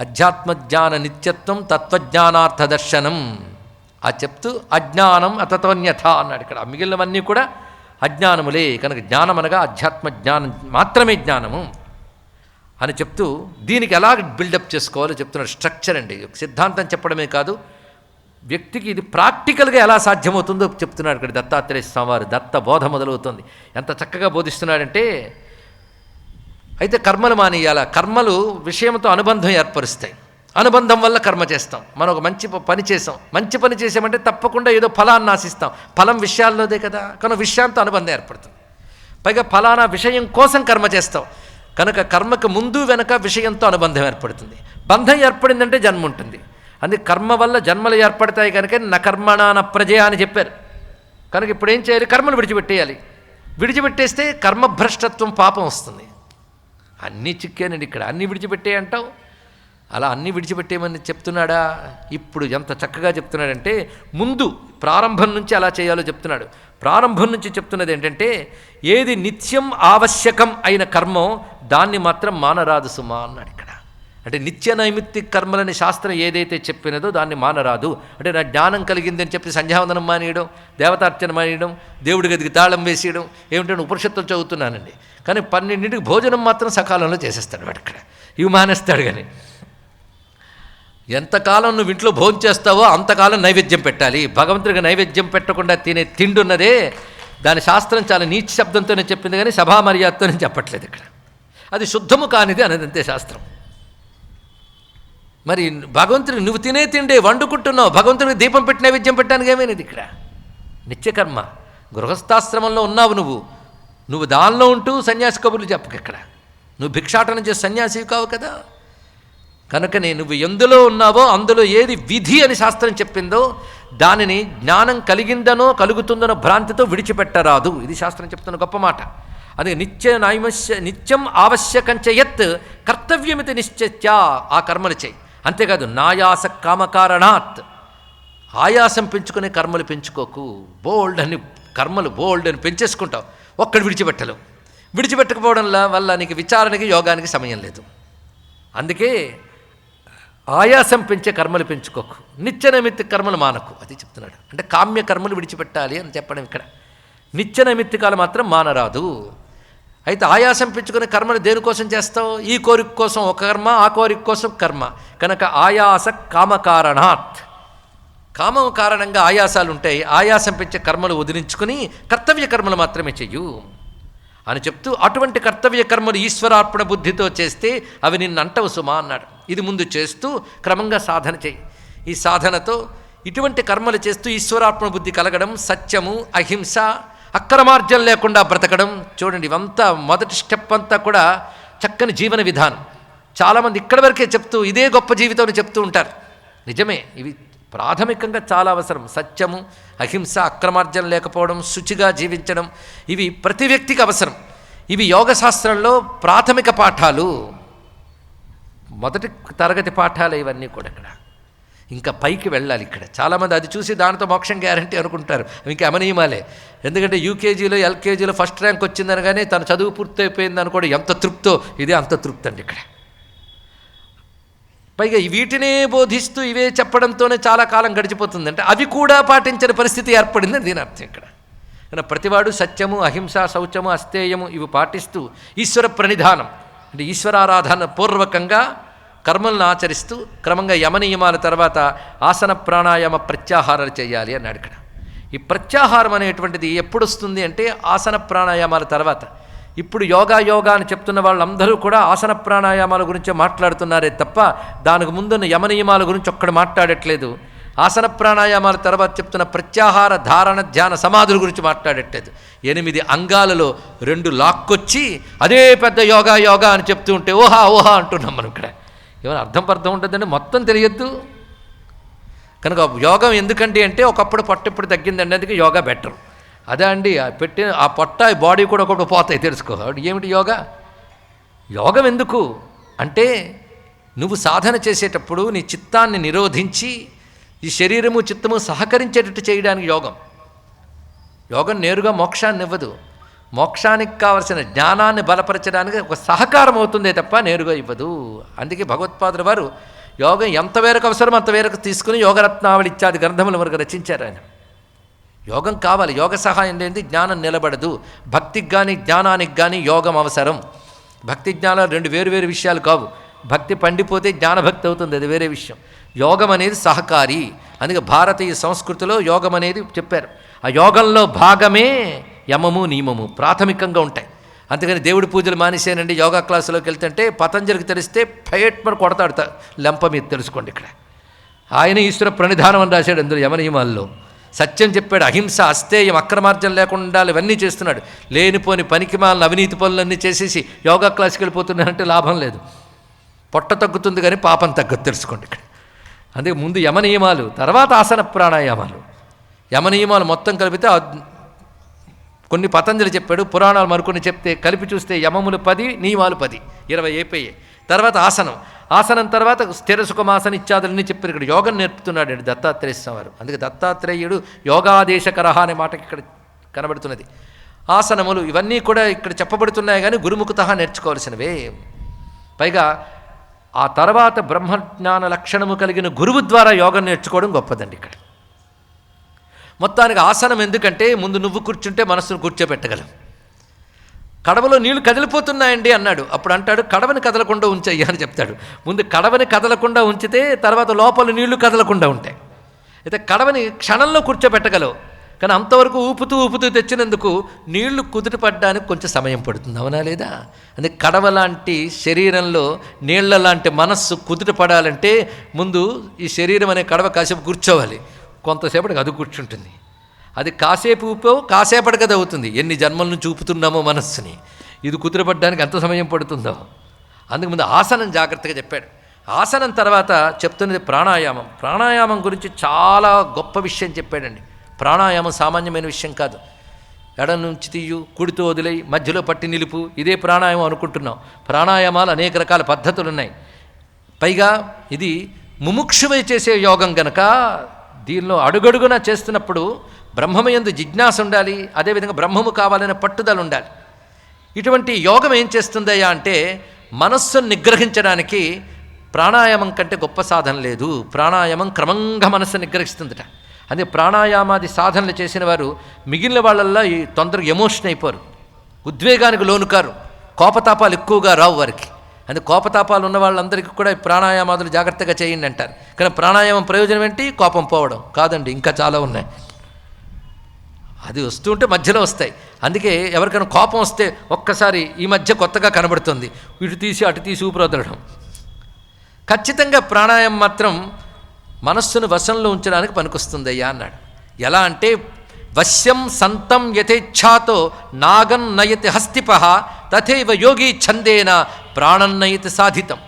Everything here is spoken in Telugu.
అధ్యాత్మజ్ఞాన నిత్యత్వం తత్వజ్ఞానార్థ దర్శనం ఆ చెప్తూ అజ్ఞానం అతత్వన్యథ అన్నాడు ఇక్కడ. మిగిలినవన్నీ కూడా అజ్ఞానములే. కనుక జ్ఞానం అనగా అధ్యాత్మ జ్ఞానం మాత్రమే జ్ఞానము అని చెప్తూ దీనికి ఎలా బిల్డప్ చేసుకోవాలో చెప్తున్నాడు స్ట్రక్చర్ అండి. సిద్ధాంతం చెప్పడమే కాదు వ్యక్తికి ఇది ప్రాక్టికల్గా ఎలా సాధ్యమవుతుందో చెప్తున్నాడు ఇక్కడ దత్తాత్రేయ స్వామివారు. దత్త బోధ మొదలవుతుంది. ఎంత చక్కగా బోధిస్తున్నాడంటే అయితే కర్మలు మానేయాల? కర్మలు విషయంతో అనుబంధం ఏర్పరుస్తాయి. అనుబంధం వల్ల కర్మ చేస్తాం. మనం ఒక మంచి పని చేసాం మంచి పని చేసామంటే తప్పకుండా ఏదో ఫలాన్ని ఆశిస్తాం. ఫలం విషయాల్లోదే కదా. కనుక విషయాంతో అనుబంధం ఏర్పడుతుంది. పైగా ఫలానా విషయం కోసం కర్మ చేస్తాం. కనుక కర్మకు ముందు వెనక విషయంతో అనుబంధం ఏర్పడుతుంది. బంధం ఏర్పడిందంటే జన్మ ఉంటుంది. అందుకే కర్మ వల్ల జన్మలు ఏర్పడతాయి కనుక నకర్మణాన కర్మణ ప్రజయ అని చెప్పారు. కనుక ఇప్పుడు ఏం చేయాలి? కర్మను విడిచిపెట్టేయాలి. విడిచిపెట్టేస్తే కర్మభ్రష్టత్వం పాపం వస్తుంది. అన్నీ చిక్కానండి ఇక్కడ అన్నీ విడిచిపెట్టే అంటావు? అలా అన్నీ విడిచిపెట్టేయమని చెప్తున్నాడా? ఇప్పుడు ఎంత చక్కగా చెప్తున్నాడంటే ముందు ప్రారంభం నుంచి అలా చేయాలో చెప్తున్నాడు. ప్రారంభం నుంచి చెప్తున్నది ఏంటంటే ఏది నిత్యం ఆవశ్యకం అయిన కర్మం దాన్ని మాత్రం మానరాదు సుమా అన్నాడు ఇక్కడ. అంటే నిత్య నైమిత్తిక కర్మలని శాస్త్రం ఏదైతే చెప్పినదో దాన్ని మానరాదు. అంటే నా జ్ఞానం కలిగిందని చెప్పి సంధ్యావందనం మానేయడం దేవతార్చన మానేయడం దేవుడి గదికి తాళం వేసేయడం ఏమిటంటే ఉపనిషత్తులు చదువుతున్నానండి. కానీ పన్నెండింటికి భోజనం మాత్రం సకాలంలో చేసేస్తాడు వాడు ఇక్కడ. ఇవి మానేస్తాడు కానీ. ఎంతకాలం నువ్వు ఇంట్లో భోజనం చేస్తావో అంతకాలం నైవేద్యం పెట్టాలి. భగవంతుడికి నైవేద్యం పెట్టకుండా తినే తిండి ఉన్నదే దాని శాస్త్రం చాలా నీచ శబ్దంతోనే చెప్పింది కానీ సభా మర్యాదతోనే చెప్పట్లేదు ఇక్కడ. అది శుద్ధము కానిది అనేది అంతే శాస్త్రం. మరి భగవంతుడు నువ్వు తినే తిండే వండుకుంటున్నావు భగవంతుడికి దీపం పెట్టి నైవేద్యం పెట్టడానికి ఏమైనది ఇక్కడ? నిత్యకర్మ గృహస్థాశ్రమంలో ఉన్నావు నువ్వు. నువ్వు దానిలో ఉంటూ సన్యాసి కబుర్లు చెప్పకు ఇక్కడ. నువ్వు భిక్షాటన చేసి సన్యాసివి కావు కదా. కనుకనే నువ్వు ఎందులో ఉన్నావో అందులో ఏది విధి అని శాస్త్రం చెప్పిందో దానిని జ్ఞానం కలిగిందనో కలుగుతుందనో భ్రాంతితో విడిచిపెట్టరాదు. ఇది శాస్త్రం చెప్తున్న గొప్ప మాట. అదే నిత్య నైమస్య నిత్యం ఆవశ్యకంచ యత్ కర్తవ్యమితి నిశ్చత్య. ఆ కర్మలు చేయి. అంతేకాదు నాయాస కామకారణాత్. ఆయాసం పెంచుకునే కర్మలు పెంచుకోకు. బోల్డ్ అని కర్మలు బోల్డ్ అని పెంచేసుకుంటావు. ఒక్కడు విడిచిపెట్టలేవు. విడిచిపెట్టకపోవడంలో వల్ల నీకు విచారణకి యోగానికి సమయం లేదు. అందుకే ఆయాసం పెంచే కర్మలు పెంచుకోకు. నిత్యనైమిత్తిక కర్మలు మానకు. అది చెప్తున్నాడు. అంటే కామ్య కర్మలు విడిచిపెట్టాలి అని చెప్పడం ఇక్కడ. నిత్యనైమిత్తికాలు మాత్రం మానరాదు. అయితే ఆయాసం పెంచుకునే కర్మలు దేనికోసం చేస్తావు? ఈ కోరిక కోసం ఒక కర్మ ఆ కోరిక కోసం కర్మ. కనుక ఆయాస కామకారణాత్ కామం కారణంగా ఆయాసాలు ఉంటాయి ఆయాసం పెంచే కర్మలు వదిలించుకుని కర్తవ్య కర్మలు మాత్రమే చెయ్యు. అని చెప్తూ అటువంటి కర్తవ్య కర్మలు ఈశ్వరార్పణ బుద్ధితో చేస్తే అవి నిన్ను అంటవు సుమా అన్నాడు. ఇది ముందు చేస్తూ క్రమంగా సాధన చేయి ఈ సాధనతో ఇటువంటి కర్మలు చేస్తూ ఈశ్వరార్పణ బుద్ధి కలగడం సత్యము అహింస అక్రమార్జన లేకుండా బ్రతకడం. చూడండి ఇవంతా మొదటి స్టెప్ అంతా కూడా చక్కని జీవన విధానం. చాలామంది ఇక్కడి వరకే చెప్తూ ఇదే గొప్ప జీవితం అని చెప్తూ ఉంటారు. నిజమే ఇవి ప్రాథమికంగా చాలా అవసరం. సత్యము అహింస అక్రమార్జన లేకపోవడం శుచిగా జీవించడం ఇవి ప్రతి వ్యక్తికి అవసరం. ఇవి యోగశాస్త్రంలో ప్రాథమిక పాఠాలు. మొదటి తరగతి పాఠాలు ఇవన్నీ కూడా ఇక్కడ. ఇంకా పైకి వెళ్ళాలి ఇక్కడ. చాలామంది అది చూసి దానితో మోక్షం గ్యారంటీ అనుకుంటారు. ఇంకా అమనీయమాలే. ఎందుకంటే యూకేజీలో ఎల్కేజీలో ఫస్ట్ ర్యాంక్ వచ్చిందనగానే తన చదువు పూర్తయిపోయింది కూడా ఎంత తృప్తో? ఇదే అంత తృప్తి అండి ఇక్కడ. పైగా వీటినే బోధిస్తూ ఇవే చెప్పడంతోనే చాలా కాలం గడిచిపోతుంది. అంటే అవి కూడా పాటించని పరిస్థితి ఏర్పడిందని దీని అర్థం ఇక్కడ. కనుక ప్రతివాడు సత్యము అహింస శౌచము అస్తేయము ఇవి పాటిస్తూ ఈశ్వర ప్రణిధానం అంటే ఈశ్వరారాధన పూర్వకంగా కర్మలను ఆచరిస్తూ క్రమంగా యమనియమాల తర్వాత ఆసన ప్రాణాయామ ప్రత్యాహారాలు చేయాలి అన్నాడు ఇక్కడ. ఈ ప్రత్యాహారం అనేటువంటిది ఎప్పుడు వస్తుంది అంటే ఆసన ప్రాణాయామాల తర్వాత. ఇప్పుడు యోగా యోగా అని చెప్తున్న వాళ్ళందరూ కూడా ఆసన ప్రాణాయామాల గురించే మాట్లాడుతున్నారే తప్ప దానికి ముందున్న యమనియమాల గురించి ఒక్కడ మాట్లాడట్లేదు. ఆసన ప్రాణాయామాల తర్వాత చెప్తున్న ప్రత్యాహార ధారణ ధ్యాన సమాధుల గురించి మాట్లాడట్లేదు. ఎనిమిది అంగాలలో రెండు లాక్కొచ్చి అదే పెద్ద యోగా యోగా అని చెప్తూ ఉంటే ఓహా ఓహా అంటున్నాం మనం ఇక్కడ. ఏమైనా అర్థం పర్థం ఉంటుందండి? మొత్తం తెలియద్దు. కనుక యోగం ఎందుకండి అంటే ఒకప్పుడు పొట్ట ఇప్పుడు తగ్గిందండి అందుకే యోగా బెటర్. అదే అండి ఆ పెట్టిన ఆ పొట్ట బాడీ కూడా ఒకప్పుడు పోతాయి తెలుసుకో. ఏమిటి యోగా? యోగం ఎందుకు? అంటే నువ్వు సాధన చేసేటప్పుడు నీ చిత్తాన్ని నిరోధించి ఈ శరీరము చిత్తము సహకరించేటట్టు చేయడానికి యోగం. యోగం నేరుగా మోక్షాన్ని ఇవ్వదు మోక్షానికి కావలసిన జ్ఞానాన్ని బలపరచడానికి ఒక సహకారం అవుతుందే తప్ప నేరుగా ఇవ్వదు. అందుకే భగవత్పాదుల వారు యోగం ఎంత వేరకు అవసరం అంత వేరకు తీసుకుని యోగరత్నావళి ఇత్యాది గ్రంథముల వరకు రచించారు ఆయన. యోగం కావాలి. యోగ సహాయం లేనిది జ్ఞానం నిలబడదు. భక్తికి కానీ జ్ఞానానికి కానీ యోగం అవసరం. భక్తి జ్ఞానాలు రెండు వేరు వేరు విషయాలు కావు. భక్తి పండిపోతే జ్ఞానభక్తి అవుతుంది. అది వేరే విషయం. యోగం అనేది సహకారి. అందుకే భారతీయ సంస్కృతిలో యోగం అనేది చెప్పారు. ఆ యోగంలో భాగమే యమము నియమము ప్రాథమికంగా ఉంటాయి. అందుకని దేవుడి పూజలు మానేసేనండి యోగా క్లాసులోకి వెళ్తుంటే పతంజలికి తెలిస్తే ఫయట్మని కొడతాడు త- లెంప మీద తెలుసుకోండి ఇక్కడ. ఆయన ఈశ్వర ప్రణిధానం అని రాశాడు అందులో యమనియమాల్లో. సత్యం చెప్పాడు అహింస అస్తేయం అక్రమార్జన లేకుండా ఇవన్నీ చేస్తున్నాడు. లేనిపోని పనికిమాలిన అవినీతి పనులన్నీ చేసేసి యోగా క్లాస్కి వెళ్ళిపోతున్నారంటే లాభం లేదు. పొట్ట తగ్గుతుంది కానీ పాపం తగ్గదు తెలుసుకోండి ఇక్కడ. అందుకే ముందు యమనియమాలు తర్వాత ఆసన ప్రాణాయామాలు. యమనియమాలు మొత్తం కలిపితే కొన్ని పతంజలి చెప్పాడు పురాణాలు మరికొన్ని చెప్తే కలిపి చూస్తే యమములు పది నియమాలు పది ఇరవై అయిపోయాయి తర్వాత ఆసనం. ఆసనం తర్వాత స్థిర సుఖమాసన ఇత్యాదులన్నీ చెప్పారు ఇక్కడ. యోగం నేర్పుతున్నాడు అండి దత్తాత్రేయ వారు అందుకే దత్తాత్రేయుడు యోగాదేశకరహ అనే మాటకి ఇక్కడ కనబడుతున్నది. ఆసనములు ఇవన్నీ కూడా ఇక్కడ చెప్పబడుతున్నాయి కానీ గురుముఖత నేర్చుకోవాల్సినవే. పైగా ఆ తర్వాత బ్రహ్మజ్ఞాన లక్షణము కలిగిన గురువు ద్వారా యోగం నేర్చుకోవడం గొప్పదండి ఇక్కడ. మొత్తానికి ఆసనం ఎందుకంటే ముందు నువ్వు కూర్చుంటే మనస్సును కూర్చోబెట్టగలం. కడవలో నీళ్ళు కదిలిపోతున్నాయండి అన్నాడు. అప్పుడు అంటాడు కడవని కదలకుండా ఉంచయ్యా అని చెప్తాడు. ముందు కడవని కదలకుండా ఉంచితే తర్వాత లోపల నీళ్ళు కదలకుండా ఉంటాయి. అయితే కడవని క్షణంలో కూర్చోబెట్టగలవు. కానీ అంతవరకు ఊపుతూ ఊపుతూ తెచ్చినందుకు నీళ్ళు కుదుట కొంచెం సమయం పడుతుంది. అవునా లేదా? అందుకే కడవ లాంటి శరీరంలో నీళ్ళ లాంటి మనస్సు కుదుట పడాలంటే ముందు ఈ శరీరం అనే కడవ కాసేపు కూర్చోవాలి. కొంతసేపటికి అది కూర్చుంటుంది. అది కాసేపు ఊపో కాసేపటికి అది అవుతుంది. ఎన్ని జన్మలను చూపుతున్నామో మనస్సుని. ఇది కుదురపడడానికి ఎంత సమయం పడుతుందో. అందుకు ముందు ఆసనం జాగ్రత్తగా చెప్పాడు. ఆసనం తర్వాత చెప్తున్నది ప్రాణాయామం. ప్రాణాయామం గురించి చాలా గొప్ప విషయం చెప్పాడండి. ప్రాణాయామం సామాన్యమైన విషయం కాదు. ఎడ నుంచి తీయు కుడితో వదిలేయి మధ్యలో పట్టి నిలుపు ఇదే ప్రాణాయామం అనుకుంటున్నాం. ప్రాణాయామాలు అనేక రకాల పద్ధతులు ఉన్నాయి పైగా ఇది ముముక్షువై చేసే యోగం గనక దీనిలో అడుగడుగునా చేస్తున్నప్పుడు బ్రహ్మమయందు జిజ్ఞాస ఉండాలి అదేవిధంగా బ్రహ్మము కావాలనే పట్టుదల ఉండాలి. ఇటువంటి యోగం ఏం చేస్తుందయ్యా అంటే మనస్సును నిగ్రహించడానికి ప్రాణాయామం కంటే గొప్ప సాధన లేదు. ప్రాణాయామం క్రమంగా మనస్సు నిగ్రహిస్తుందట. అదే ప్రాణాయామాది సాధనలు చేసిన వారు మిగిలిన వాళ్ళల్లో ఈ తొందరగా ఎమోషన్ అయిపోరు. ఉద్వేగానికి లోను కారు కోపతాపాలు ఎక్కువగా రావు వారికి. అందుకే కోపతాపాలు ఉన్న వాళ్ళందరికీ కూడా ప్రాణాయామాదులు జాగ్రత్తగా చేయండి అంటారు. కానీ ప్రాణాయామం ప్రయోజనం ఏంటి? కోపం పోవడం. కాదండి ఇంకా చాలా ఉన్నాయి. అది వస్తుంటే మధ్యలో వస్తాయి. అందుకే ఎవరికైనా కోపం వస్తే ఒక్కసారి ఈ మధ్య కొత్తగా కనబడుతుంది. ఇటు తీసి అటు తీసి ఊపిరొదలడం ఖచ్చితంగా ప్రాణాయామం మాత్రం మనస్సును వశంలో ఉంచడానికి పనికొస్తుంది అయ్యా అన్నాడు. ఎలా అంటే వశ్యం సంతం యథేచ్ఛాతో నాగం నయతి హస్తిపహ తథైవ యోగి ఛందేన ప్రాణం సాధితం.